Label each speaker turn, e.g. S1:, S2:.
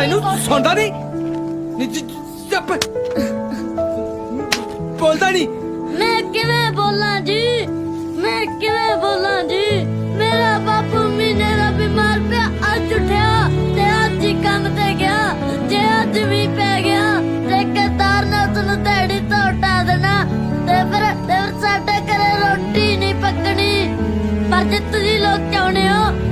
S1: ਤੈਨੂੰ
S2: ਸੁਣਦਾ ਨਹੀਂ? ਨੀ, ਜੀ- ਜੀ- ਬੋਲਦਾ ਨਹੀਂ।
S1: ਮੈਂ ਕਿਵੇਂ ਬੋਲਾਂ ਜੀ? ਮੈਂ ਕਿਵੇਂ ਬੋਲਾਂ ਜੀ? ਮੇਰਾ ਬਾਪੂ ਮਹੀਨੇ ਦਾ ਬਿਮਾਰ ਪਿਆ, ਅੱਜ ਉੱਠਿਆ ਤੇ ਅੱਜ ਹੀ ਕੰਮ ਤੇ ਗਿਆ। ਜੇ ਅੱਜ ਵੀ ਪੈ ਗਿਆ ਤੇ ਕਤਾਰ ਨੇ ਉਸਨੂੰ ਤੇੜੀ ਤੋਂ ਦੇਣਾ। ਤੇ ਫਿਰ ਤੇ ਸਾਡੇ ਘਰੇ ਰੋਟੀ ਨਹੀਂ ਪੱਕਣੀ। ਪਰ ਜੇ ਤੁਸੀਂ ਲੋਕ ਚਾਹੁੰਦੇ ਹੋ